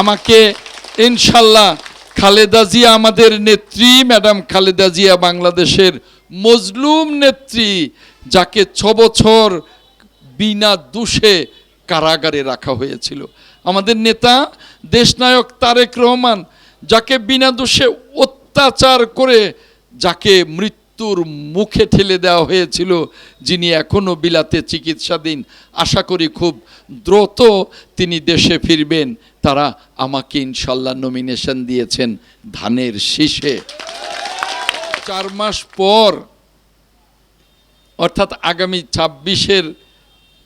আমাকে ইনশাল্লাহ খালেদা জিয়া আমাদের নেত্রী, ম্যাডাম খালেদা জিয়া বাংলাদেশের মজলুম নেত্রী, যাকে ছ বছর বিনা দোষে কারাগারে রাখা হয়েছিল। আমাদের নেতা দেশনায়ক তারেক রহমান, যাকে বিনা দোষে অত্যাচার করে, যাকে মৃত্যুর মুখে ঠেলে দেওয়া হয়েছিল, যিনি এখনও বিলাতে চিকিৎসাধীন। আশা করি খুব দ্রুত তিনি দেশে ফিরবেন। তারা আমাকে ইনশাল্লাহ নমিনেশন দিয়েছেন ধানের শীষে। চার মাস পর, অর্থাৎ আগামী ছাব্বিশের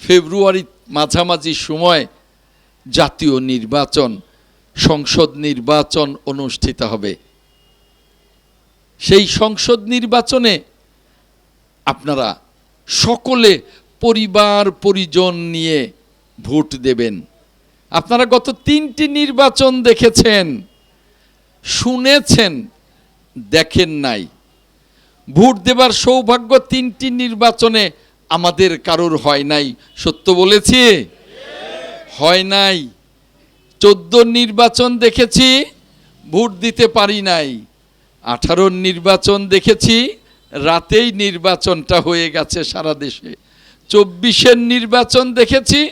ফেব্রুয়ারি মাঝামাঝি সময়, জাতীয় নির্বাচন, সংসদ নির্বাচন অনুষ্ঠিত হবে। সেই সংসদ নির্বাচনে আপনারা সকলে পরিবার, পরিজন নিয়ে ভোট দেবেন। আপনারা গত তিনটি নির্বাচন দেখেছেন, শুনেছেন, দেখেন নাই। ভোট দেবার সৌভাগ্য তিনটি নির্বাচনে আমাদের কারোর হয় নাই। সত্য বলেছি? হয় নাই। চোদ্দ নির্বাচন দেখেছি, ভোট দিতে পারি নাই। আঠারোর নির্বাচন দেখেছি, রাতেই নির্বাচনটা হয়ে গেছে সারা দেশে। চব্বিশের নির্বাচন দেখেছি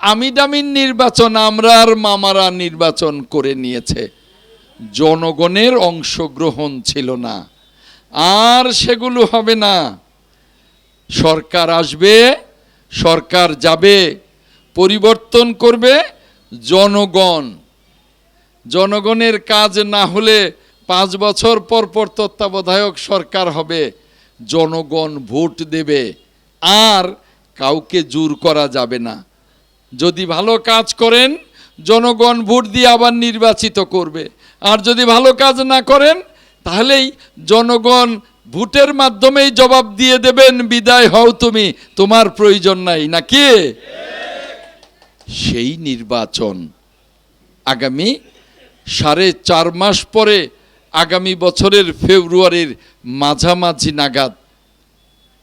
আমিডামিন নির্বাচন আমরা আর মামারা নির্বাচন করে নিয়েছে। জনগণের অংশগ্রহণ ছিল না। আর সেগুলো হবে না। সরকার আসবে, সরকার যাবে, পরিবর্তন করবে জনগণ। জনগণের কাজ না হলে পাঁচ বছর পর পর তত্ত্বাবধায়ক সরকার হবে, জনগণ ভোট দেবে, আর কাউকে জোর করা যাবে না। যদি ভালো কাজ করেন, জনগণ ভোট দিয়ে আবার নির্বাচিত করবে। আর যদি ভালো কাজ না করেন, তাহলেই জনগণ ভোটের মাধ্যমেই জবাব দিয়ে দেবেন, বিদায় হও তুমি, তোমার প্রয়োজন নাই। নাকি? সেই নির্বাচন আগামী সাড়ে চার মাস পরে আগামী বছরের ফেব্রুয়ারির মাঝামাঝি নাগাদ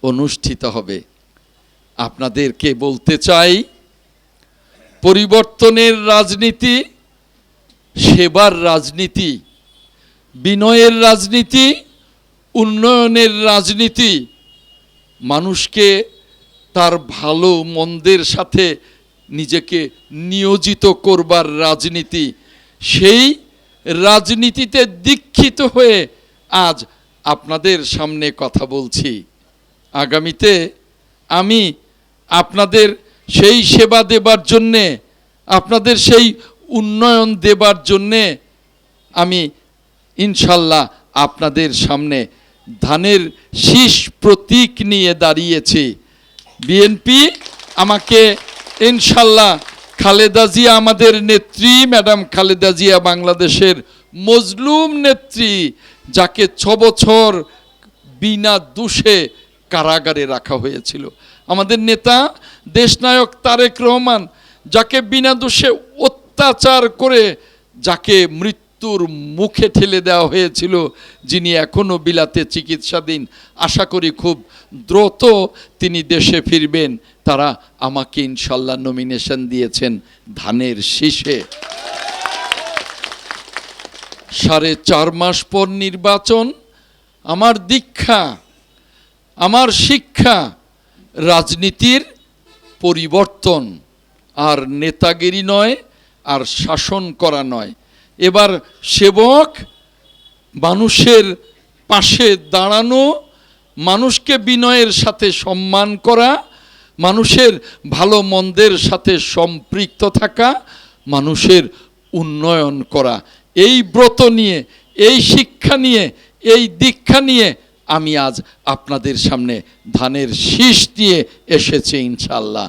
অনুষ্ঠিত হবে। আপনাদেরকে বলতে চাই, পরিবর্তনের রাজনীতি, সেবার রাজনীতি, বিনয়ের রাজনীতি, উন্নয়নের রাজনীতি, মানুষকে তার ভালো মন্দের সাথে নিজেকে নিয়োজিত করবার রাজনীতি, সেই রাজনীতিতে দীক্ষিত হয়ে আজ আপনাদের সামনে কথা বলছি। আগামীতে আমি আপনাদের সেই সেবা দেবার জন্যে, আপনাদের সেই উন্নয়ন দেবার জন্যে আমি ইনশাল্লাহ আপনাদের সামনে ধানের শীষ প্রতীক নিয়ে দাঁড়িয়েছি। বিএনপি আমাকে ইনশাল্লাহ খালেদা জিয়া আমাদের নেত্রী, ম্যাডাম খালেদা জিয়া বাংলাদেশের মজলুম নেত্রী, যাকে ছ বছর বিনা দোষে কারাগারে রাখা হয়েছিল। আমাদের নেতা দেশনায়ক তারেক রহমান, যাকে বিনা দোষে অত্যাচার করে, যাকে মৃত্যুর মুখে ঠেলে দেওয়া হয়েছিল, যিনি এখনও বিলাতে চিকিৎসাধীন। আশা করি খুব দ্রুত তিনি দেশে ফিরবেন। তারা আমাকে ইনশাল্লাহ নমিনেশন দিয়েছেন ধানের শীষে। সাড়ে চার মাস পর নির্বাচন, আমার দীক্ষা, আমার শিক্ষা, রাজনীতির পরিবর্তন, আর নেতাগিরি নয়, আর শাসন করা নয়। এবার সেবক, মানুষের পাশে দাঁড়ানো, মানুষকে বিনয়ের সাথে সম্মান করা, মানুষের ভালো মন্দের সাথে সম্পৃক্ত থাকা, মানুষের উন্নয়ন করা। এই ব্রত নিয়ে, এই শিক্ষা নিয়ে, এই দীক্ষা নিয়ে আমি আজ আপনাদের সামনে ধানের শীষ দিয়ে এসেছি ইনশাল্লাহ